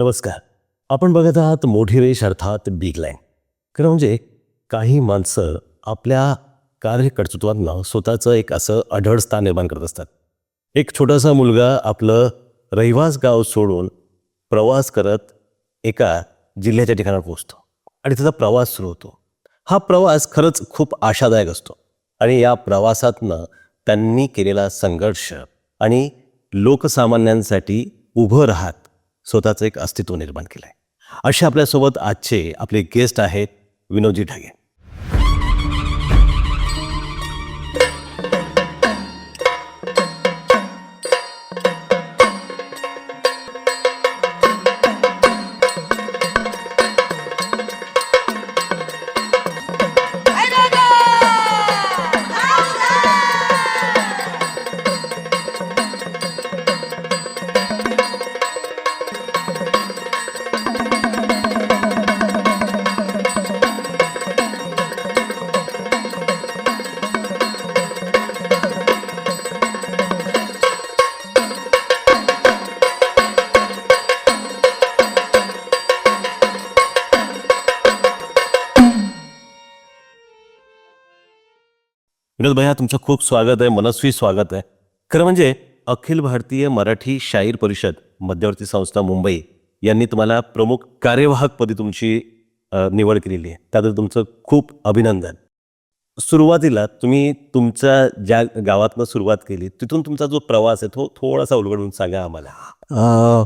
नमस्कार. आपण बघत आहात मोठी रेष अर्थात बिग लाईन खरं म्हणजे काही माणसं आपल्या कार्यकर्तृत्वांना स्वतःचं एक असं अढळ स्थान निर्माण करत असतात. एक छोटासा मुलगा आपलं रहिवास गाव सोडून प्रवास करत एका जिल्ह्याच्या ठिकाणावर पोचतो आणि त्याचा प्रवास सुरू होतो. हा प्रवास खरंच खूप आशादायक असतो आणि या प्रवासातनं त्यांनी केलेला संघर्ष आणि लोकसामान्यांसाठी उभं राहत स्वतःचं एक अस्तित्व निर्माण केलं आहे असे आपल्यासोबत आजचे आपले गेस्ट आहेत विनोदजी ढागे. विनोद भैया तुमचं खूप स्वागत आहे मनस्वी स्वागत आहे. खरं म्हणजे अखिल भारतीय मराठी शाहीर परिषद मध्यवर्ती संस्था मुंबई यांनी तुम्हाला प्रमुख कार्यवाहकपदी तुमची निवड केलेली आहे. त्याबद्दल तुमचं खूप अभिनंदन. सुरुवातीला तुम्ही तुमच्या ज्या गावातनं सुरुवात केली तिथून तुमचा जो प्रवास आहे तो थोडासा उलगडून सांगा आम्हाला.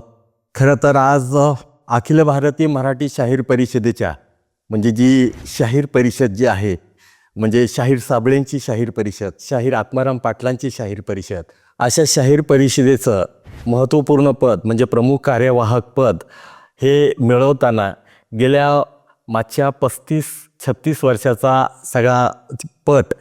खरं तर आज अखिल भारतीय मराठी शाहीर परिषदेच्या म्हणजे जी शाहीर परिषद जी आहे म्हणजे शाहीर साबळेंची शाहीर परिषद शाहीर आत्माराम पाटलांची शाहीर परिषद अशा शाहीर परिषदेचं महत्त्वपूर्ण पद म्हणजे प्रमुख कार्यवाहक पद हे मिळवताना गेल्या मागच्या पस्तीस छत्तीस वर्षाचा सगळा पट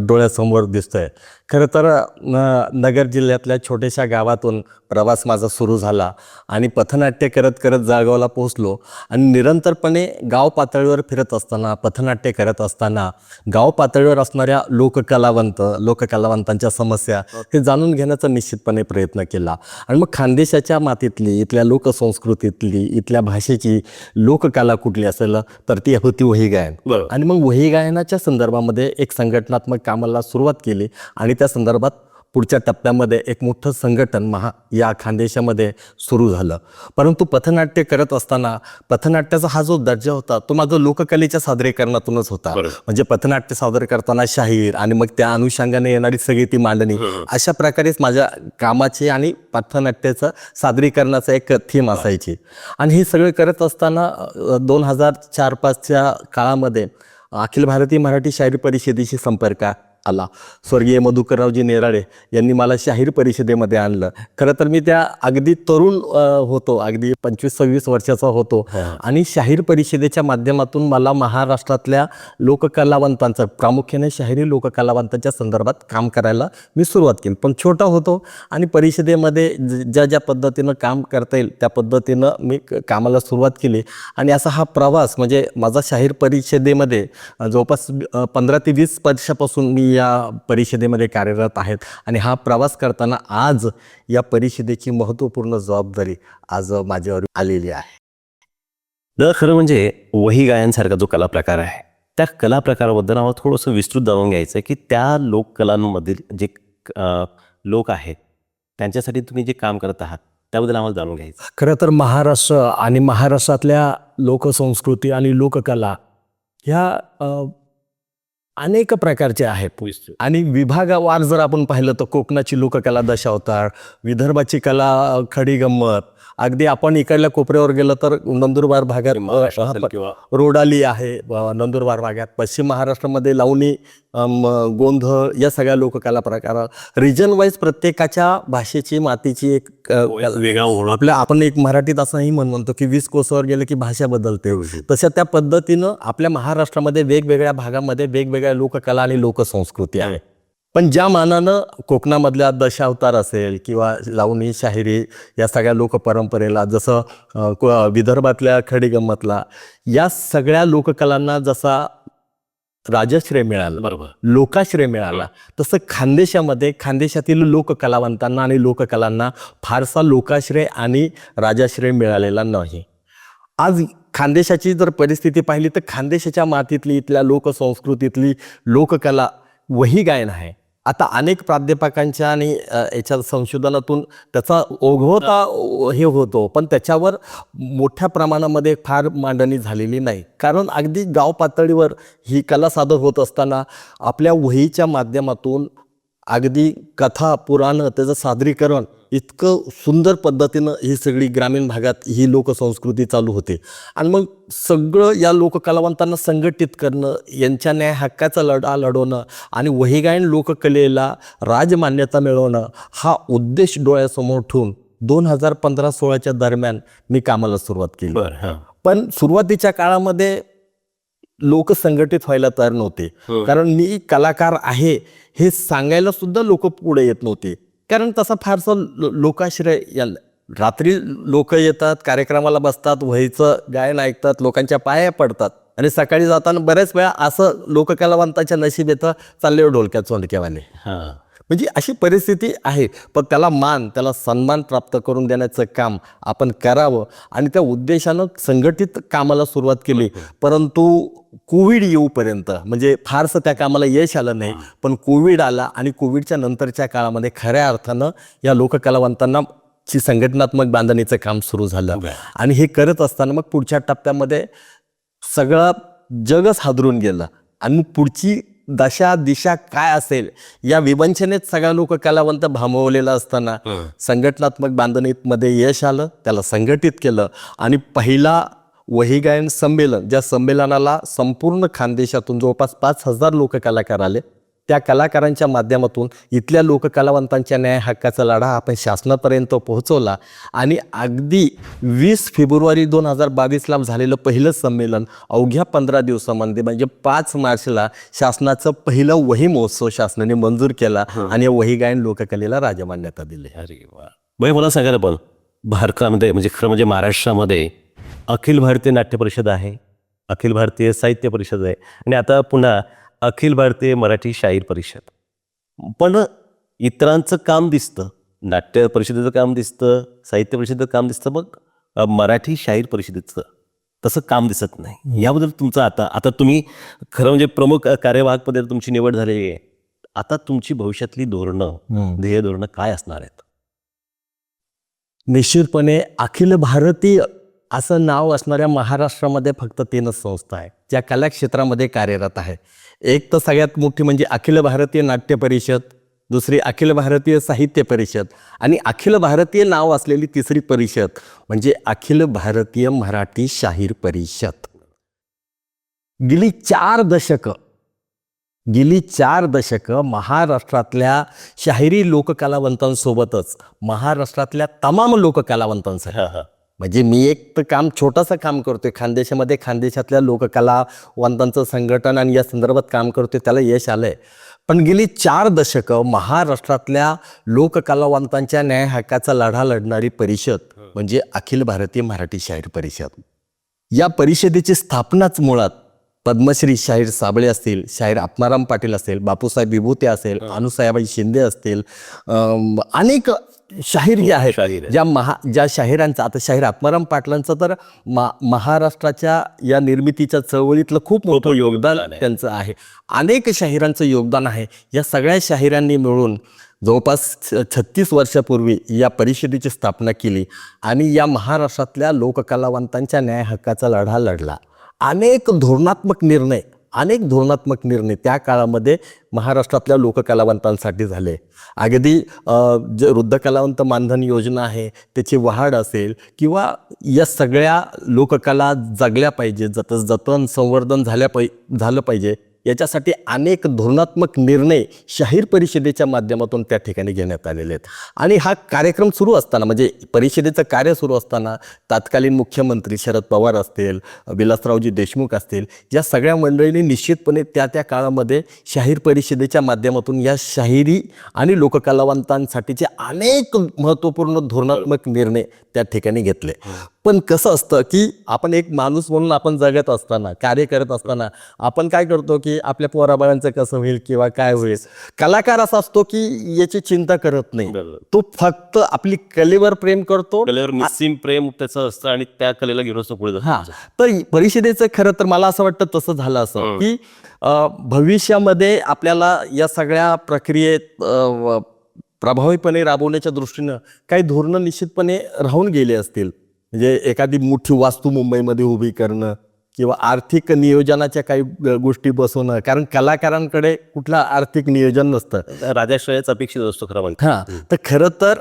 डोळ्यासमोर दिसतो आहे खरं तर न नगर जिल्ह्यातल्या छोट्याशा गावातून प्रवास माझा सुरू झाला आणि पथनाट्य करत करत जाळगावला पोहोचलो आणि निरंतरपणे गाव पातळीवर फिरत असताना पथनाट्य करत असताना गाव पातळीवर असणाऱ्या लोककलावंत लोककलावंतांच्या समस्या हे जाणून घेण्याचा निश्चितपणे प्रयत्न केला. आणि मग खानदेशाच्या मातीतली इथल्या लोकसंस्कृतीतली इथल्या भाषेची लोककला कुठली असेल तर ती होती वही गायन. आणि मग वही गायनाच्या संदर्भामध्ये एक संघटनात्मक कामाला सुरुवात केली आणि त्या संदर्भात पुढच्या टप्प्यामध्ये एक मोठं संघटन महा या खानदेशामध्ये सुरू झालं. परंतु पथनाट्य करत असताना पथनाट्याचा हा जो दर्जा होता तो माझा लोककलेच्या सादरीकरणातूनच होता. म्हणजे पथनाट्य सादर करताना शाहीर आणि मग त्या अनुषंगाने येणारी सगळी ती मांडणी. अशा प्रकारेच माझ्या कामाची आणि पथनाट्याचं सादरीकरणाचं एक थीम असायची. आणि हे सगळं करत असताना दोन हजार चार पाचच्या काळामध्ये अखिल भारतीय मराठी शाहीर परिषदेशी संपर्क आला. स्वर्गीय मधुकररावजी नेराळे यांनी मला शाहीर परिषदेमध्ये आणलं. खरं तर मी त्या अगदी तरुण होतो. अगदी पंचवीस सव्वीस वर्षाचा होतो. आणि शाहीर परिषदेच्या माध्यमातून मला महाराष्ट्रातल्या लोककलावंतांचं प्रामुख्याने शाहिरी लोककलावंतांच्या संदर्भात काम करायला मी सुरुवात केली. पण छोटा होतो आणि परिषदेमध्ये ज- ज्या ज्या पद्धतीनं काम करता येईल त्या पद्धतीनं मी क- कामाला सुरुवात केली. आणि असा हा प्रवास म्हणजे माझा शाहीर परिषदेमध्ये जवळपास पंधरा ते वीस वर्षापासून मी या परिषदेमध्ये कार्यरत आहेत आणि हा प्रवास करताना आज या परिषदेची महत्त्वपूर्ण जबाबदारी आज माझ्यावर आलेली आहे. तर खरं म्हणजे वही गायनसारखा जो कला प्रकार आहे त्या कला प्रकाराबद्दल आम्हाला थोडंसं विस्तृत जाणून घ्यायचं आहे की त्या लोककलांमधील जे लोक आहेत त्यांच्यासाठी तुम्ही जे काम करत आहात त्याबद्दल आम्हाला जाणून घ्यायचं खरं तर महाराष्ट्र आणि महाराष्ट्रातल्या लोकसंस्कृती आणि लोककला ह्या अनेक प्रकारच्या आहेत. आणि विभागावार जर आपण पाहिलं तर कोकणाची लोककला दशावतार विदर्भाची कला अ, खडी गंमत अगदी आपण इकडल्या कोपऱ्यावर गेलं तर नंदुरबार भागात रोडाली आहे नंदुरबार भागात पश्चिम महाराष्ट्रामध्ये लावणी गोंधळ या सगळ्या लोककला प्रकार रिजन वाईज प्रत्येकाच्या भाषेची मातीची एक वेगळा आपल्या आपण एक मराठीत असंही म्हण म्हणतो की वीस कोसावर गेलं की भाषा बदलते. तशा त्या पद्धतीनं आपल्या महाराष्ट्रामध्ये वेगवेगळ्या भागामध्ये वेगवेगळ्या लोककला आणि लोकसंस्कृती आहे. पण ज्या मानानं कोकणामधल्या दशावतार असेल किंवा लावणी शाहिरी या सगळ्या लोकपरंपरेला जसं विदर्भातल्या खडीगंमतला या सगळ्या लोककलांना जसा राजश्रय मिळालं बरोबर. लोकाश्रय मिळाला तसं खानदेशामध्ये खानदेशातील लोककलावंतांना आणि लोककलांना फारसा लोकाश्रय आणि राजाश्रय मिळालेला नाही. आज खानदेशाची जर परिस्थिती पाहिली तर खानदेशाच्या मातीतली इथल्या लोकसंस्कृतीतली लोककला वही गायन आहे. आता अनेक प्राध्यापकांच्या आणि याच्या संशोधनातून त्याचा ओघवता हे होतो पण त्याच्यावर मोठ्या प्रमाणामध्ये फार मांडणी झालेली नाही. कारण अगदी गाव पातळीवर ही कला सादर होत असताना आपल्या वहीच्या माध्यमातून अगदी कथा पुराणं त्याचं सादरीकरण इतकं सुंदर पद्धतीनं ही सगळी ग्रामीण भागात ही लोकसंस्कृती चालू होते. आणि मग सगळं या लोककलावंतांना संघटित करणं यांच्या न्याय हक्काचा लढा लढवणं आणि वहीगायन लोककलेला राजमान्यता मिळवणं हा उद्देश डोळ्यासमोर ठेवून दोन हजार पंधरा सोळाच्या दरम्यान मी कामाला सुरुवात केली. हां. पण सुरुवातीच्या काळामध्ये लोक संघटित व्हायला तयार नव्हते. कारण मी कलाकार आहे हे सांगायला सुद्धा लोक पुढे येत नव्हते. कारण तसा फारसा लोकाश्रय या रात्री लोक येतात कार्यक्रमाला बसतात वहीचं गायन ऐकतात लोकांच्या पाया पडतात. आणि सकाळी जाताना बऱ्याच वेळा असं लोककलावंताच्या नशीब येतं चालले हो ढोलक्या चोंडक्यावाले. हां. म्हणजे अशी परिस्थिती आहे. पण त्याला मान त्याला सन्मान प्राप्त करून देण्याचं काम आपण करावं. आणि त्या उद्देशानं संघटित कामाला सुरुवात केली. परंतु कोविड येऊपर्यंत म्हणजे फारसं त्या कामाला यश आलं नाही. पण कोविड आला आणि कोविडच्या नंतरच्या काळामध्ये खऱ्या अर्थानं या लोककलावंतांना ची संघटनात्मक बांधणीचं काम सुरू झालं. आणि हे करत असताना मग पुढच्या टप्प्यामध्ये सगळं जगच हादरून गेलं. आणि पुढची दशा दिशा काय असेल या विवंचनेत सगळ्या लोक कलावंत भांबवलेला असताना संघटनात्मक बांधणीमध्ये यश आलं त्याला संघटित केलं आणि पहिला वहीगायन संमेलन ज्या संमेलनाला संपूर्ण खानदेशातून जवळपास पाच हजार लोक कलाकार आले त्या कलाकारांच्या माध्यमातून इथल्या लोककलावंतांच्या न्याय हक्काचा लढा आपण शासनापर्यंत पोहोचवला. आणि अगदी वीस फेब्रुवारी दोन हजार बावीसला झालेलं पहिलं संमेलन अवघ्या पंधरा दिवसामध्ये म्हणजे पाच मार्चला शासनाचं पहिलं वही महोत्सव शासनाने मंजूर केला आणि या वही गायन लोककलेला राजमान्यता दिली. अरे वा. मला सांगा ना पण भारतामध्ये म्हणजे खरं म्हणजे महाराष्ट्रामध्ये अखिल भारतीय नाट्य परिषद आहे अखिल भारतीय साहित्य परिषद आहे. आणि आता पुन्हा अखिल भारतीय मराठी शाहीर परिषद. पण इतरांचं काम दिसतं नाट्य परिषदेचं काम दिसतं साहित्य परिषदेचं काम दिसतं मग मराठी शाहीर परिषदेचं तसं काम दिसत नाही. याबद्दल तुमचं आता आता तुम्ही खरं म्हणजे प्रमुख कार्यवाहकपदी तुमची निवड झालेली आहे. आता तुमची भविष्यातली धोरणं ध्येय धोरणं काय असणार आहेत? निश्चितपणे अखिल भारतीय असं नाव असणाऱ्या महाराष्ट्रामध्ये फक्त तीनच संस्था आहे ज्या कला क्षेत्रामध्ये कार्यरत आहे एक तर सगळ्यात मोठी म्हणजे अखिल भारतीय नाट्य परिषद दुसरी अखिल भारतीय साहित्य परिषद आणि अखिल भारतीय नाव असलेली तिसरी परिषद म्हणजे अखिल भारतीय मराठी शाहीर परिषद. गेली चार दशकं गेली चार दशकं महाराष्ट्रातल्या शाहिरी लोककलावंतांसोबतच महाराष्ट्रातल्या तमाम लोककलावंतांसह. म्हणजे मी एक तर काम छोटंसं काम करतोय. खानदेशामध्ये खानदेशातल्या लोककलावंतांचं संघटन आणि या संदर्भात काम करतोय त्याला यश आलंय. पण गेली चार दशकं महाराष्ट्रातल्या लोककलावंतांच्या न्याय हक्काचा लढा लढणारी परिषद म्हणजे अखिल भारतीय मराठी शाहीर परिषद. या परिषदेची स्थापनाच मुळात पद्मश्री शाहीर साबळे असतील शाहीर आत्माराम पाटील असेल बापूसाहेब विभूते असेल अनुसाहेबाई शिंदे असतील अनेक शाहीर जे आहेत शाहीर आहेत. ज्या महा ज्या शाहिरांचा आता शाहीर आत्माराम पाटलांचं तर मा महाराष्ट्राच्या या निर्मितीच्या चळवळीतलं खूप मोठं योगदान त्यांचं आहे. अनेक शाहिरांचं योगदान आहे. या सगळ्या शाहिरांनी मिळून जवळपास छत्तीस वर्षापूर्वी या परिषदेची स्थापना केली आणि या महाराष्ट्रातल्या लोककलावंतांच्या न्याय हक्काचा लढा लढला. अनेक धोरणात्मक निर्णय अनेक धोरणात्मक निर्णय त्या काळामध्ये महाराष्ट्रातल्या लोककलावंतांसाठी झाले. अगदी जे वृद्ध कलावंत मानधन योजना आहे त्याची वाढ असेल किंवा या सगळ्या लोककला जगल्या पाहिजे जत जतन संवर्धन झाल्या पाहि झालं पाहिजे याच्यासाठी अनेक धोरणात्मक निर्णय शाहीर परिषदेच्या माध्यमातून त्या ठिकाणी घेण्यात आलेले आहेत. आणि हा कार्यक्रम सुरू असताना म्हणजे परिषदेचं कार्य सुरू असताना तत्कालीन मुख्यमंत्री शरद पवार असतील विलासरावजी देशमुख असतील या सगळ्या मंडळींनी निश्चितपणे त्या त्या काळामध्ये शाहीर परिषदेच्या माध्यमातून या शाहिरी आणि लोककलावंतांसाठीचे अनेक महत्त्वपूर्ण धोरणात्मक निर्णय त्या ठिकाणी घेतले. पण कसं असतं की आपण एक माणूस म्हणून आपण जगत असताना कार्य करत असताना आपण काय करतो की आपल्या पोराबाळांचं कसं होईल किंवा काय होईल? कलाकार असा असतो की याची चिंता करत नाही. तो फक्त आपली कलेवर प्रेम करतो. कलेवर निस्सीम प्रेम त्याचं असतं आणि त्या कलेला घेऊन असतो पुढे. हा. तर परिषदेचं खरं तर मला असं वाटतं तसं झालं असं की भविष्यामध्ये आपल्याला या सगळ्या प्रक्रियेत प्रभावीपणे राबवण्याच्या दृष्टीनं काही धोरणं निश्चितपणे राहून गेले असतील. म्हणजे एखादी मोठी वास्तू मुंबईमध्ये उभी करणं किंवा आर्थिक नियोजनाच्या काही गोष्टी बसवणं. कारण कलाकारांकडे कुठलं आर्थिक नियोजन नसतं. राजाश्रयच अपेक्षित असतो खरं म्हणजे हा. तर खरं तर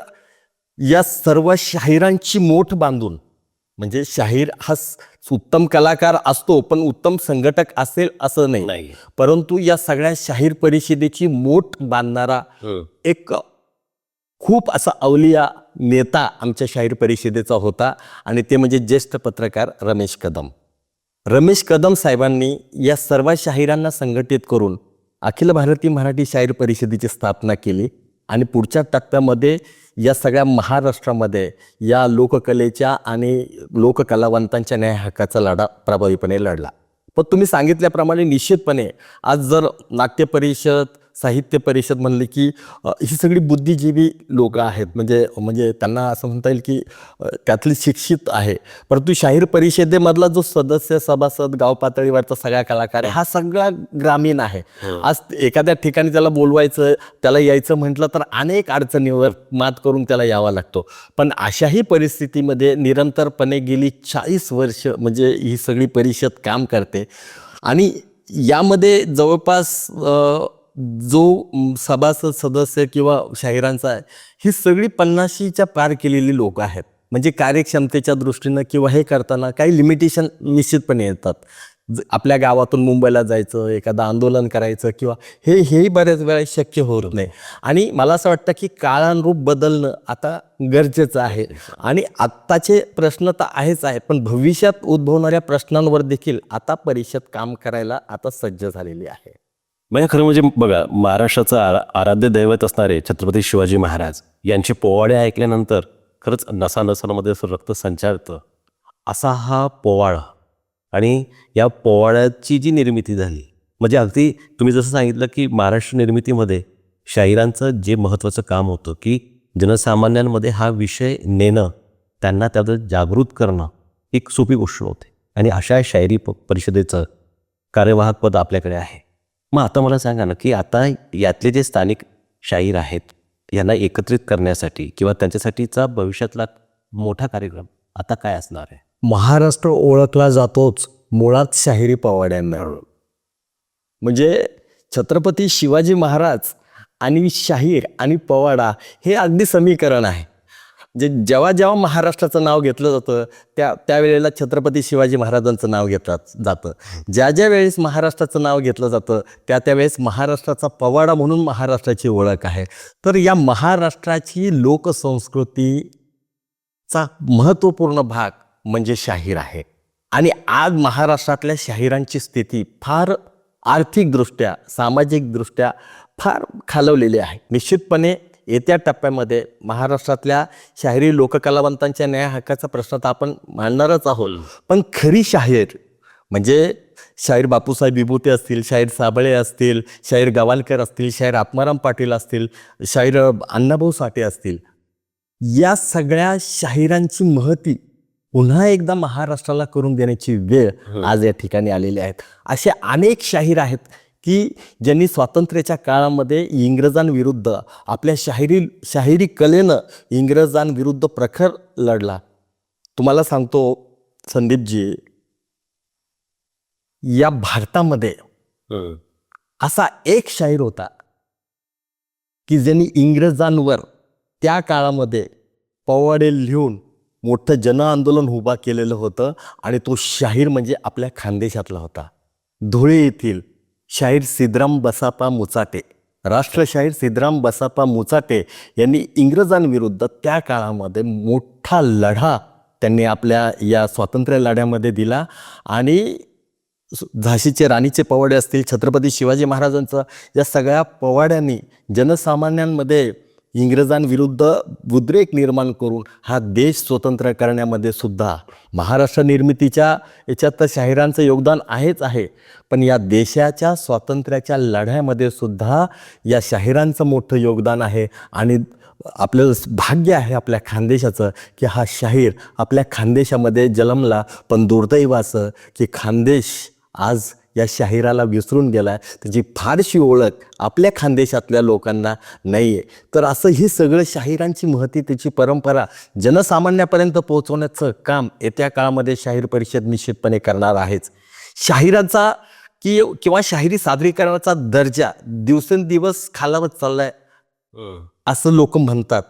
या सर्व शाहिरांची मोठ बांधून म्हणजे शाहीर हा उत्तम कलाकार असतो पण उत्तम संघटक असेल असं नाही. नाही. परंतु या सगळ्या शाहीर परिषदेची मोठ बांधणारा एक खूप असा अवलिया नेता आमच्या शाहीर परिषदेचा होता आणि ते म्हणजे ज्येष्ठ पत्रकार रमेश कदम. रमेश कदम साहेबांनी या सर्व शाहिरांना संघटित करून अखिल भारतीय मराठी शाहीर परिषदेची स्थापना केली आणि पुढच्या टप्प्यामध्ये या सगळ्या महाराष्ट्रामध्ये या लोककलेच्या आणि लोककलावंतांच्या न्याय हक्काचा लढा प्रभावीपणे लढला. पण तुम्ही सांगितल्याप्रमाणे निश्चितपणे आज जर नाट्य परिषद साहित्य परिषद म्हणले की ही सगळी बुद्धिजीवी लोक आहेत. म्हणजे म्हणजे त्यांना असं म्हणता येईल की त्यातले शिक्षित आहे. परंतु शाहीर परिषदेमधला जो सदस्य सभासद गाव पातळीवरचा सगळा कलाकार आहे हा सगळा ग्रामीण आहे. आज एखाद्या ठिकाणी त्याला बोलवायचं त्याला यायचं म्हटलं तर अनेक अडचणीवर मात करून त्याला यावा लागतो. पण अशाही परिस्थितीमध्ये निरंतरपणे गेली चाळीस वर्ष म्हणजे ही सगळी परिषद काम करते. आणि यामध्ये जवळपास जो सभासद सदस्य किंवा शाहिरांचा आहे ही सगळी पन्नाशीच्या पार केलेली लोक आहेत. म्हणजे कार्यक्षमतेच्या दृष्टीनं किंवा हे करताना काही लिमिटेशन निश्चितपणे येतात. ज- आपल्या गावातून मुंबईला जायचं एखादं आंदोलन करायचं किंवा हे हेही बऱ्याच वेळा शक्य होत नाही. आणि मला असं वाटतं की काळानुरूप बदलणं आता गरजेचं आहे. आणि आत्ताचे प्रश्न तर आहेच आहेत पण भविष्यात उद्भवणाऱ्या प्रश्नांवर देखील आता परिषद काम करायला आता सज्ज झालेली आहे. म्हणजे खरं म्हणजे बघा महाराष्ट्राचं आरा आराध्य दैवत असणारे छत्रपती शिवाजी महाराज यांचे पोवाडे ऐकल्यानंतर खरंच नसा नसांमध्ये असं रक्त संचारतं असा हा पोवाडा आणि या पोवाड्याची जी निर्मिती झाली म्हणजे अगदी तुम्ही जसं सांगितलं की महाराष्ट्र निर्मितीमध्ये शाहिरांचं जे महत्त्वाचं काम होतं की जनसामान्यांमध्ये हा विषय नेणं त्यांना त्याबद्दल जागृत करणं एक सोपी गोष्ट होते. आणि अशा शायरी प परिषदेचं कार्यवाहक पद आपल्याकडे आहे. मग आता मला सांगा ना की आता यातले जे स्थानिक शाहीर आहेत यांना एकत्रित करण्यासाठी किंवा त्यांच्यासाठीचा भविष्यातला मोठा कार्यक्रम आता काय असणार आहे? महाराष्ट्र ओळखला जातोच मुळात शाहिरी पवाड्यांना म्हणजे छत्रपती शिवाजी महाराज आणि शाहीर आणि पवाडा हे अगदी समीकरण आहे. जे जेव्हा जेव्हा महाराष्ट्राचं नाव घेतलं जातं त्या त्यावेळेला छत्रपती शिवाजी महाराजांचं नाव घेतलं जातं. ज्या ज्या वेळेस महाराष्ट्राचं नाव घेतलं जातं त्या त्यावेळेस महाराष्ट्राचा पवाडा म्हणून महाराष्ट्राची ओळख आहे. तर या महाराष्ट्राची लोकसंस्कृतीचा महत्त्वपूर्ण भाग म्हणजे शाहीर आहे. आणि आज महाराष्ट्रातल्या शाहिरांची स्थिती फार आर्थिकदृष्ट्या सामाजिकदृष्ट्या फार खालवलेली आहे. निश्चितपणे येत्या टप्प्यामध्ये महाराष्ट्रातल्या शाहिरी लोककलावंतांच्या न्याय हक्काचा प्रश्न तर आपण मांडणारच आहोत. पण खरी शाहीर म्हणजे शाहीर बापूसाहेब विभूते असतील शाहीर साबळे असतील शाहीर गवालकर असतील शाहीर आत्माराम पाटील असतील शाहीर अण्णाभाऊ साठे असतील या सगळ्या शाहिरांची महती पुन्हा एकदा महाराष्ट्राला करून देण्याची वेळ आज या ठिकाणी आलेली आहेत असे अनेक शाहीर आहेत की ज्यांनी स्वातंत्र्याच्या काळामध्ये इंग्रजांविरुद्ध आपल्या शाहिरी शाहिरी कलेनं इंग्रजांविरुद्ध प्रखर लढला. तुम्हाला सांगतो संदीपजी या भारतामध्ये असा एक शाहीर होता की ज्यांनी इंग्रजांवर त्या काळामध्ये पवाडे लिहून मोठं जनआंदोलन उभा केलेलं होतं आणि तो शाहीर म्हणजे आपल्या खानदेशातला होता. धुळे येथील शाहीर सिद्धराम बसापा मुचाटे. राष्ट्रशाहीर सिद्धराम बसापा मुचाटे यांनी इंग्रजांविरुद्ध त्या काळामध्ये मोठा लढा त्यांनी आपल्या या स्वातंत्र्य लढ्यामध्ये दिला. आणि झाशीचे राणीचे पवाडे असतील छत्रपती शिवाजी महाराजांचं या सगळ्या पवाड्यांनी जनसामान्यांमध्ये इंग्रजांविरुद्ध उद्रेक निर्माण करून हा देश स्वतंत्र करण्यामध्ये सुद्धा महाराष्ट्र निर्मितीच्या याच्यात तर शाहिरांचं योगदान आहेच आहे. पण या देशाच्या स्वातंत्र्याच्या लढ्यामध्ये सुद्धा या शाहिरांचं मोठं योगदान आहे आणि आपलं भाग्य आहे आपल्या खानदेशाचं की हा शाहीर आपल्या खानदेशामध्ये जन्मला. पण दुर्दैवाचं की खानदेश आज या शाहिराला विसरून गेला त्याची फारशी ओळख आपल्या खानदेशातल्या लोकांना नाही आहे तर असं ही सगळं शाहिरांची महती त्याची परंपरा जनसामान्यापर्यंत पोहोचवण्याचं काम येत्या काळामध्ये शाहीर परिषद निश्चितपणे करणार आहेच. शाहिरांचा की किंवा शाहिरी सादरीकरणाचा दर्जा दिवसेंदिवस खालावत चाललाय. असं लोक म्हणतात.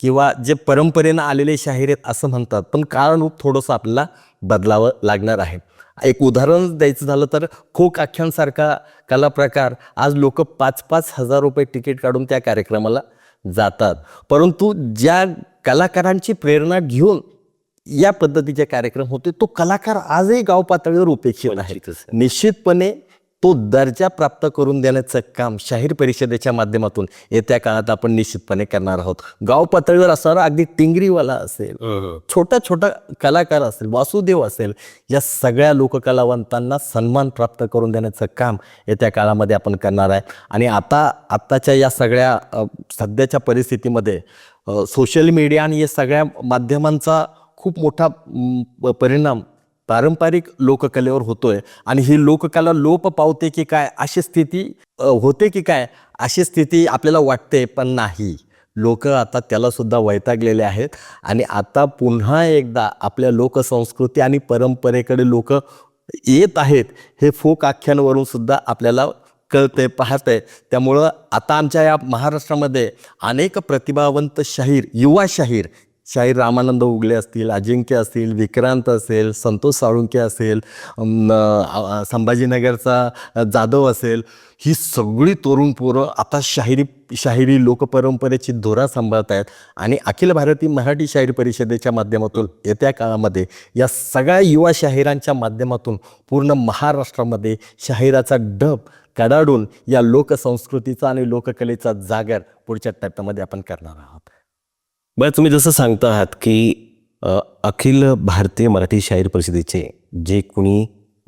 किंवा जे परंपरेनं आलेले शाहीर आहेत असं म्हणतात. पण काळानुरूप थोडंसं आपल्याला बदलावं लागणार आहे. एक उदाहरण द्यायचं झालं तर फोक आख्यानसारखा कला प्रकार आज लोक पाच पाच हजार रुपये तिकीट काढून त्या कार्यक्रमाला जातात. परंतु ज्या कलाकारांची प्रेरणा घेऊन या पद्धतीचे कार्यक्रम होते तो कलाकार आजही गाव पातळीवर उपेक्षित आहे. निश्चितपणे तो दर्जा प्राप्त करून देण्याचं काम शाहीर परिषदेच्या माध्यमातून येत्या काळात आपण निश्चितपणे करणार आहोत. गाव पातळीवर असणारा अगदी टिंगरीवाला असेल छोटा छोटा कलाकार असेल वासुदेव असेल या सगळ्या लोककलावंतांना सन्मान प्राप्त करून देण्याचं काम येत्या काळामध्ये आपण करणार आहे. आणि आता आत्ताच्या या सगळ्या सध्याच्या परिस्थितीमध्ये सोशल मीडिया आणि या सगळ्या माध्यमांचा खूप मोठा परिणाम पारंपरिक लोककलेवर होतोय. आणि ही लोककला लोप पावते की काय अशी स्थिती होते की काय अशी स्थिती आपल्याला वाटते पण नाही. लोक आता त्यालासुद्धा वैतागलेले आहेत. आणि आता पुन्हा एकदा आपल्या लोकसंस्कृती आणि परंपरेकडे लोक येत आहेत हे फोक आख्यांवरून सुद्धा आपल्याला कळतंय पाहतंय. त्यामुळं आता आमच्या या महाराष्ट्रामध्ये अनेक प्रतिभावंत शाहीर युवा शाहीर शाहीर रामानंद उगले असतील अजिंक्य असतील विक्रांत असेल संतोष साळुंके असेल संभाजीनगरचा जाधव असेल ही सगळी तरुण पोरं आता शाहिरी शाहिरी लोकपरंपरेची धोरा सांभाळत आहेत आणि अखिल भारतीय मराठी शाहीर परिषदेच्या माध्यमातून येत्या काळामध्ये या सगळ्या युवा शाहिरांच्या माध्यमातून पूर्ण महाराष्ट्रामध्ये शाहिराचा डब कडाडून या लोकसंस्कृतीचा आणि लोककलेचा जागर पुढच्या टप्प्यामध्ये आपण करणार आहोत. बरं तुम्ही जसं सांगता आहात की अखिल भारतीय मराठी शाहीर परिषदेचे जे कुणी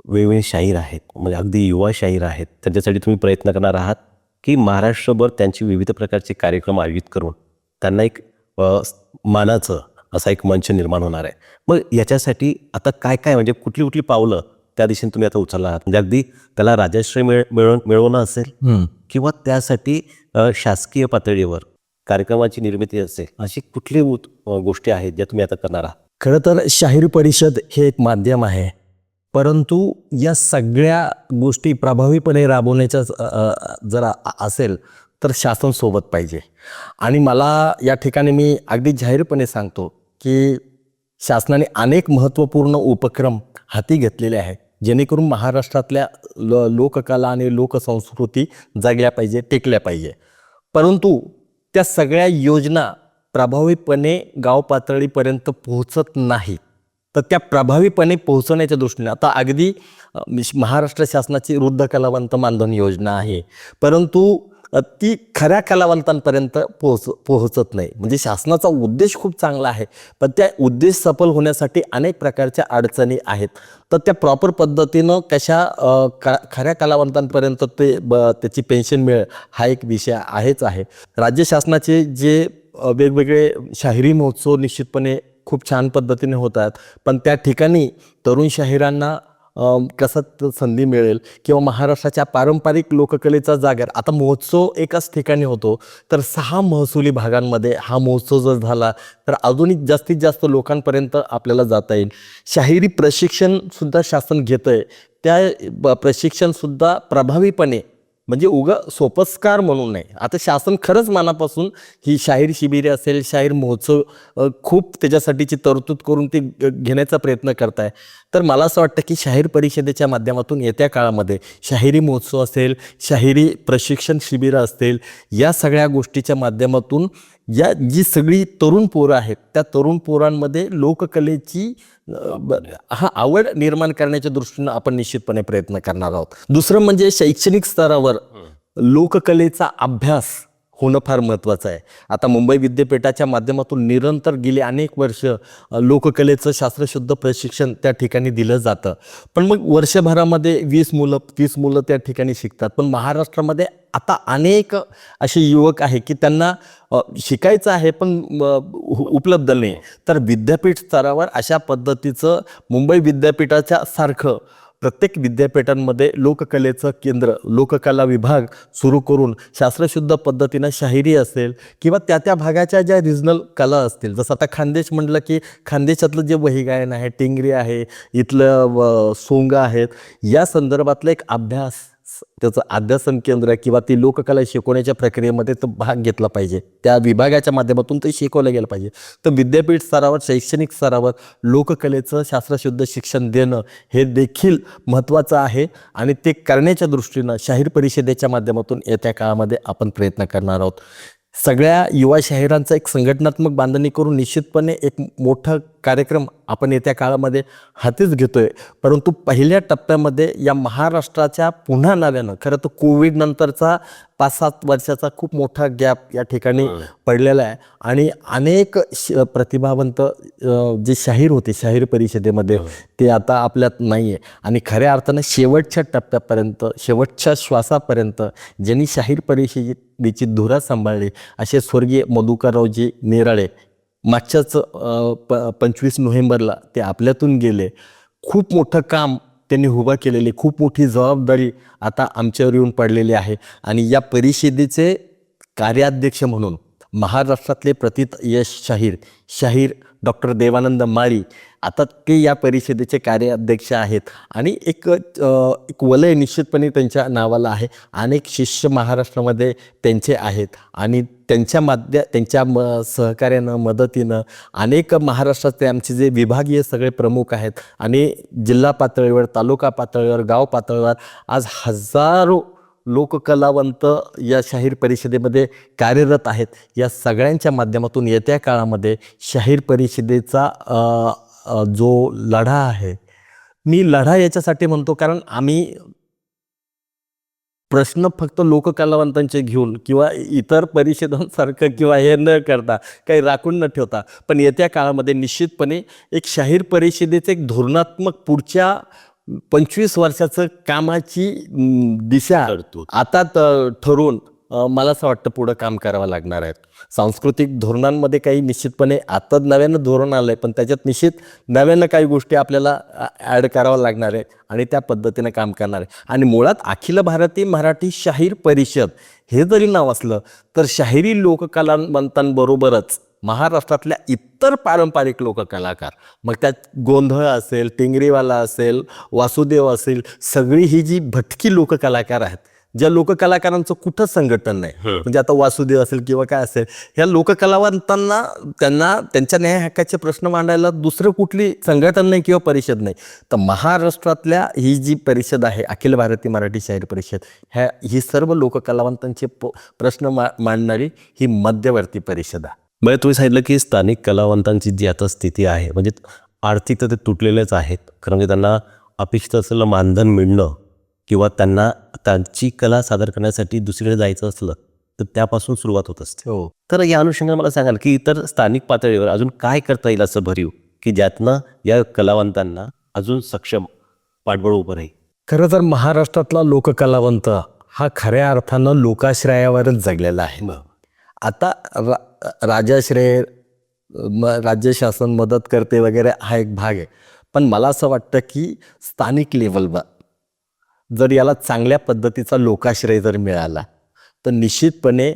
वेगवेगळे शाहीर आहेत म्हणजे अगदी युवा शाहीर आहेत त्यांच्यासाठी तुम्ही प्रयत्न करणार आहात की महाराष्ट्रभर त्यांची विविध प्रकारचे कार्यक्रम आयोजित करून त्यांना एक मानाचं असा एक मंच निर्माण होणार आहे. मग याच्यासाठी आता काय काय म्हणजे कुठली कुठली पावलं त्या दिशेने तुम्ही आता उचलला आहात म्हणजे अगदी त्याला राजश्री मिळ मिळवून मिळवणं असेल किंवा त्यासाठी शासकीय पातळीवर कार्यक्रमाची निर्मिती असेल अशी कुठली उत- गोष्टी आहेत ज्या तुम्ही आता करणार आहात? खरं तर शाहीर परिषद हे एक माध्यम आहे. परंतु या सगळ्या गोष्टी प्रभावीपणे राबवण्याच्या जरा जर असेल तर शासन सोबत पाहिजे. आणि मला या ठिकाणी मी अगदी जाहीरपणे सांगतो की शासनाने अनेक महत्त्वपूर्ण उपक्रम हाती घेतलेले आहेत. जेणेकरून महाराष्ट्रातल्या ल लोककला आणि लोकसंस्कृती जगल्या पाहिजे टेकल्या पाहिजे. परंतु त्या सगळ्या योजना प्रभावीपणे गाव पातळीपर्यंत पोहोचत नाहीत. तर त्या प्रभावीपणे पोहोचवण्याच्या दृष्टीने आता अगदी मिश- महाराष्ट्र शासनाची वृद्ध कलावंत मानधन योजना आहे परंतु ती खऱ्या कलावंतांपर्यंत पोहोच पोहोचत नाही. म्हणजे शासनाचा उद्देश खूप चांगला आहे पण त्या उद्देश सफल होण्यासाठी अनेक प्रकारच्या अडचणी आहेत. तर त्या प्रॉपर पद्धतीनं कशा का खऱ्या कलावंतांपर्यंत ते ब त्याची पेन्शन मिळेल हा एक विषय आहेच आहे. राज्य शासनाचे जे वेगवेगळे शाहिरी महोत्सव निश्चितपणे खूप छान पद्धतीने होत आहेत. पण त्या ठिकाणी तरुण शाहिरांना कसं संधी मिळेल किंवा महाराष्ट्राच्या पारंपरिक लोककलेचा जागर आता महोत्सव एकाच ठिकाणी होतो तर सहा महसुली भागांमध्ये हा महोत्सव जर झाला तर अजूनही जास्तीत जास्त लोकांपर्यंत आपल्याला जाता येईल. शाहिरी प्रशिक्षणसुद्धा शासन घेतं आहे त्या ब- प्रशिक्षणसुद्धा प्रभावीपणे म्हणजे उगा सोपस्कार म्हणून नाही. आता शासन खरंच मनापासून ही शाहीर शिबिरे असेल शाहीर महोत्सव खूप त्याच्यासाठीची तरतूद करून ती घेण्याचा प्रयत्न करत आहे तर मला असं वाटतं की शाहीर परिषदेच्या माध्यमातून येत्या काळामध्ये शाहिरी महोत्सव असेल शाहिरी प्रशिक्षण शिबिरं असतील या सगळ्या गोष्टीच्या माध्यमातून या जी सगळी तरुण पोरं आहेत त्या तरुण पोरांमध्ये लोककलेची हा आवड निर्माण करण्याच्या दृष्टीनं आपण निश्चितपणे प्रयत्न करणार आहोत. दुसरं म्हणजे शैक्षणिक स्तरावर लोककलेचा अभ्यास होणं फार महत्त्वाचं आहे. आता मुंबई विद्यापीठाच्या माध्यमातून निरंतर गेली अनेक वर्ष लोककलेचं शास्त्रशुद्ध प्रशिक्षण त्या ठिकाणी दिलं जातं. पण मग वर्षभरामध्ये वीस मुलं तीस मुलं त्या ठिकाणी शिकतात. पण महाराष्ट्रामध्ये आता अनेक असे युवक आहे की त्यांना शिकायचं आहे पण उपलब्ध नाही. तर विद्यापीठ स्तरावर अशा पद्धतीचं मुंबई विद्यापीठाच्या सारखं प्रत्येक विद्यापीठांमध्ये लोककलेचं केंद्र लोककला विभाग सुरू करून शास्त्रशुद्ध पद्धतीनं शाहिरी असेल किंवा त्या त्या भागाच्या ज्या रिजनल कला असतील. जसं आता खानदेश म्हटलं की खानदेशातलं जे वहीगायन आहे टिंगरी आहे इथलं व- सोंग आहेत या संदर्भातलं एक अभ्यास त्याचं अध्यासन केंद्र किंवा ती लोककला शिकवण्याच्या प्रक्रियेमध्ये तो भाग घेतला पाहिजे. त्या विभागाच्या माध्यमातून ते शिकवलं गेलं पाहिजे. तर विद्यापीठ स्तरावर शैक्षणिक स्तरावर लोककलेचं शास्त्रशुद्ध शिक्षण देणं हे देखील महत्त्वाचं आहे आणि ते करण्याच्या दृष्टीनं शाहीर परिषदेच्या माध्यमातून येत्या काळामध्ये आपण प्रयत्न करणार आहोत. सगळ्या युवा शाहिरांचा एक संघटनात्मक बांधणी करून निश्चितपणे एक मोठं कार्यक्रम आपण येत्या काळामध्ये हातीच घेतोय. परंतु पहिल्या टप्प्यामध्ये या महाराष्ट्राच्या पुन्हा नव्यानं खरं तर कोविड नंतरचा पाच सात वर्षाचा खूप मोठा गॅप या ठिकाणी पडलेला आहे. आणि अनेक प्रतिभावंत जे शाहीर होते शाहीर परिषदेमध्ये ते आता आपल्यात नाही आहे आणि खऱ्या अर्थानं शेवटच्या टप्प्यापर्यंत शेवटच्या श्वासापर्यंत ज्यांनी शाहीर परिषदेची धुरा सांभाळली असे स्वर्गीय मधुकररावजी नेराळे मागच्याच प पंचवीस नोव्हेंबरला ते आपल्यातून गेले. खूप मोठं काम त्यांनी उभं केलेली. खूप मोठी जबाबदारी आता आमच्यावर येऊन पडलेली आहे. आणि या परिषदेचे कार्याध्यक्ष म्हणून महाराष्ट्रातले प्रतित यश शाहीर शाहीर डॉक्टर देवानंद मारी आता ते या परिषदेचे कार्याध्यक्ष आहेत. आणि एक एक वलय निश्चितपणे त्यांच्या नावाला आहे. अनेक शिष्य महाराष्ट्रामध्ये त्यांचे आहेत. आणि त्यांच्या माध्य त्यांच्या म सहकार्यानं मदतीनं अनेक महाराष्ट्राचे आमचे जे विभागीय सगळे प्रमुख आहेत. आणि जिल्हा पातळीवर तालुका पातळीवर गाव पातळीवर आज हजारो लोककलावंत या शाहीर परिषदेमध्ये कार्यरत आहेत. या सगळ्यांच्या माध्यमातून येत्या काळामध्ये शाहीर परिषदेचा जो लढा आहे मी लढा याच्यासाठी म्हणतो कारण आम्ही प्रश्न फक्त लोककलावंतांचे घेऊन किंवा इतर परिषदांसारखं किंवा हे न करता काही राखून न ठेवता पण येत्या काळामध्ये निश्चितपणे एक शाहीर परिषदेचे एक धोरणात्मक पुढच्या पंचवीस वर्षाचं कामाची दिशा. आता ठरवून मला असं वाटतं पुढं काम करावं लागणार आहे सांस्कृतिक धोरणांमध्ये काही निश्चितपणे आता नव्यानं धोरण आलं आहे पण त्याच्यात निश्चित नव्यानं काही गोष्टी आपल्याला ॲड करावं लागणार आहे आणि त्या पद्धतीनं काम करणार आहे आणि मुळात अखिल भारतीय मराठी शाहीर परिषद हे जरी नाव असलं तर शाहिरी लोककलावंतांबरोबरच महाराष्ट्रातल्या इतर पारंपरिक लोककलाकार मग त्यात गोंधळ असेल टिंगरीवाला असेल वासुदेव असेल सगळी ही जी भटकी लोककलाकार आहेत ज्या लोककलाकारांचं कुठंच संघटन नाही. म्हणजे आता वासुदेव असेल किंवा काय असेल ह्या लोककलावंतांना त्यांना त्यांच्या न्याय हक्काचे प्रश्न मांडायला दुसरं कुठली संघटन नाही किंवा परिषद नाही. तर महाराष्ट्रातल्या ही जी परिषद आहे अखिल भारतीय मराठी शाहीर परिषद ह्या ही सर्व लोककलावंतांचे प्रश्न मा मांडणारी ही मध्यवर्ती परिषद आहे. बरं तुम्ही सांगितलं की स्थानिक कलावंतांची जी आता स्थिती आहे म्हणजे आर्थिक तर ते तुटलेलेच आहेत खरं म्हणजे त्यांना अपेक्षित असलेलं मानधन मिळणं किंवा त्यांना त्यांची कला सादर करण्यासाठी दुसरीकडे जायचं असलं तर त्यापासून सुरुवात होत असते. हो. तर या अनुषंगाने मला सांगाल की इतर स्थानिक पातळीवर अजून काय करता येईल असं भरीव की ज्यातनं या कलावंतांना अजून सक्षम पाठबळ उभं राहील? खरं तर महाराष्ट्रातला लोककलावंत हा खऱ्या अर्थानं लोकाश्रयावरच जगलेला आहे. आता रा राजाश्रय म राज्य शासन मदत करते वगैरे हा एक भाग आहे. पण मला असं वाटतं की स्थानिक लेवलवर जर याला चांगल्या पद्धतीचा लोकाश्रय जर मिळाला तर निश्चितपणे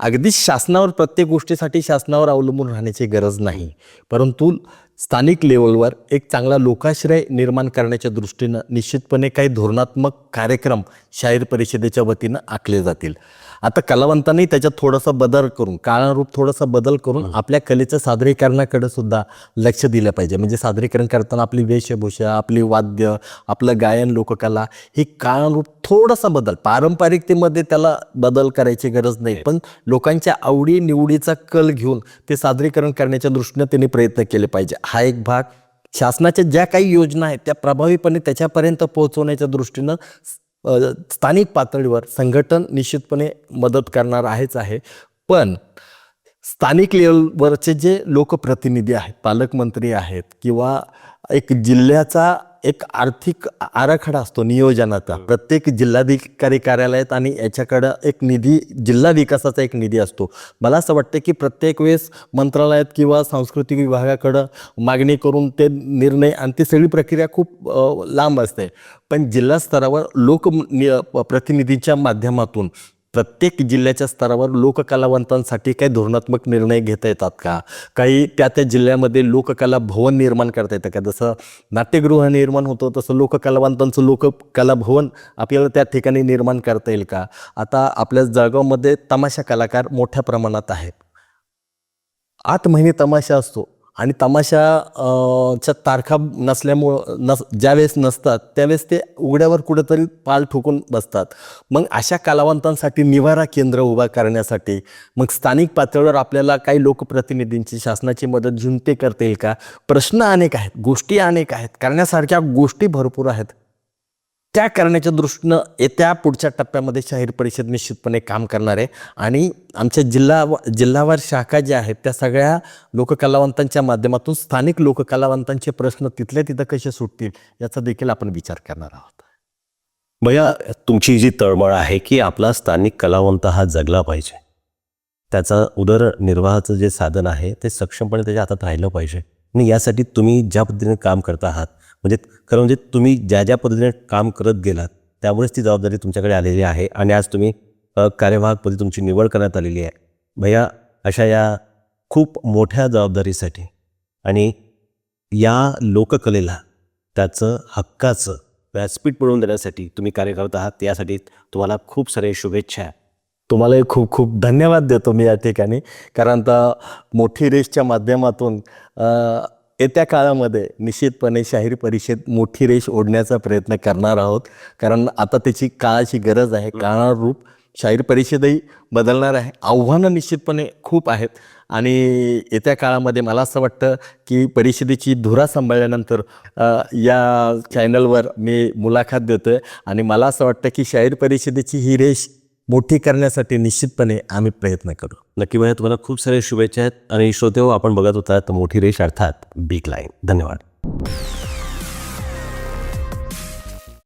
अगदी शासनावर प्रत्येक गोष्टीसाठी शासनावर अवलंबून राहण्याची गरज नाही. परंतु स्थानिक लेवलवर एक चांगला लोकाश्रय निर्माण करण्याच्या दृष्टीनं निश्चितपणे काही धोरणात्मक कार्यक्रम शाहीर परिषदेच्या वतीनं आखले जातील. आता कलावंतांनी त्याच्यात थोडासा बदल करून काळानुरूप थोडासा बदल करून आपल्या कलेच्या सादरीकरणाकडे सुद्धा लक्ष दिलं पाहिजे. म्हणजे सादरीकरण करताना आपली वेशभूषा आपली वाद्य आपलं गायन लोककला ही काळानुरूप थोडासा बदल. पारंपरिकतेमध्ये त्याला बदल करायची गरज नाही. पण लोकांच्या आवडी निवडीचा कल घेऊन ते सादरीकरण करण्याच्या दृष्टीने त्यांनी प्रयत्न केले पाहिजे. हा एक भाग. शासनाच्या ज्या काही योजना आहेत त्या प्रभावीपणे त्याच्यापर्यंत पोहोचवण्याच्या दृष्टीनं स्थानिक पातळीवर संघटन निश्चितपणे मदत करणार आहेच आहे. पण स्थानिक लेवलवरचे जे लोकप्रतिनिधी आहेत पालकमंत्री आहेत किंवा एक जिल्ह्याचा एक आर्थिक आराखडा असतो नियोजनाचा. प्रत्येक जिल्हाधिकारी कार्यालयात आणि याच्याकडं एक निधी जिल्हा विकासाचा एक निधी असतो. मला असं वाटतं की प्रत्येक वेळेस मंत्रालयात किंवा सांस्कृतिक विभागाकडं मागणी करून ते निर्णय आणि ती सगळी प्रक्रिया खूप लांब असते. पण जिल्हा स्तरावर लोक प्रतिनिधीच्या माध्यमातून प्रत्येक जिल्ह्याच्या स्तरावर लोककलावंतांसाठी काही धोरणात्मक निर्णय घेता येतात का? काही त्या त्या जिल्ह्यामध्ये लोककला भवन निर्माण करता येतं का? जसं नाट्यगृह निर्माण होतं तसं लोककलावंतांचं लोककला भवन आपल्याला त्या ठिकाणी निर्माण करता येईल का? आता आपल्या जळगावमध्ये तमाशा कलाकार मोठ्या प्रमाणात आहेत. आठ महिने तमाशा असतो. आणि तमाशा च्या तारखा नसल्यामुळं नस ज्यावेळेस नसतात त्यावेळेस ते उघड्यावर कुठेतरी पाल ठोकून बसतात. मग अशा कलावंतांसाठी निवारा केंद्र उभा करण्यासाठी मग स्थानिक पातळीवर आपल्याला काही लोकप्रतिनिधींची शासनाची मदत घेऊन ते करता येईल का? प्रश्न अनेक आहेत गोष्टी अनेक आहेत. करण्यासारख्या गोष्टी भरपूर आहेत. त्या करण्याच्या दृष्टीनं येत्या पुढच्या टप्प्यामध्ये शाहीर परिषद निश्चितपणे काम करणार आहे. आणि आमच्या जिल्हा जिल्हावार शाखा ज्या आहेत त्या सगळ्या लोककलावंतांच्या माध्यमातून स्थानिक लोककलावंतांचे प्रश्न तिथल्या तिथं कसे सुटतील याचा देखील आपण विचार करणार आहोत. भैया तुमची जी तळमळ आहे की आपला स्थानिक कलावंत हा जगला पाहिजे. त्याचा उदरनिर्वाहाचं जे साधन आहे ते सक्षमपणे त्याच्या हातात राहिलं पाहिजे. आणि यासाठी तुम्ही ज्या पद्धतीने काम करत आहात म्हणजे खरं म्हणजे तुम्ही ज्या ज्या पद्धतीने काम करत गेलात त्यामुळेच ती जबाबदारी तुमच्याकडे आलेली आहे आणि आज तुम्ही कार्यवाहकपदी तुमची निवड करण्यात आलेली आहे. भैया अशा या खूप मोठ्या जबाबदारीसाठी आणि या लोककलेला त्याचं हक्काचं व्यासपीठ मिळवून देण्यासाठी तुम्ही कार्य करत आहात यासाठी तुम्हाला खूप सारे शुभेच्छा. तुम्हालाही खूप खूप धन्यवाद देतो मी या ठिकाणी. कारण आता मोठी रेसच्या माध्यमातून येत्या काळामध्ये निश्चितपणे शाहीर परिषद मोठी रेष ओढण्याचा प्रयत्न करणार आहोत. कारण आता त्याची काळाची गरज आहे काळानुरूप शाहीर परिषदही बदलणार आहे. आव्हानं निश्चितपणे खूप आहेत. आणि येत्या काळामध्ये मला असं वाटतं की परिषदेची धुरा सांभाळल्यानंतर या चॅनलवर मी मुलाखत देतो आहे आणि मला असं वाटतं की शाहीर परिषदेची ही रेष मोठी करण्यासाठी निश्चितपणे आम्ही प्रयत्न करू. नक्की म्हणजे तुम्हाला खूप सारे शुभेच्छा आहेत. आणि श्रोते हो आपण बघत होतात मोठी रेष अर्थात बिग लाईन धन्यवाद.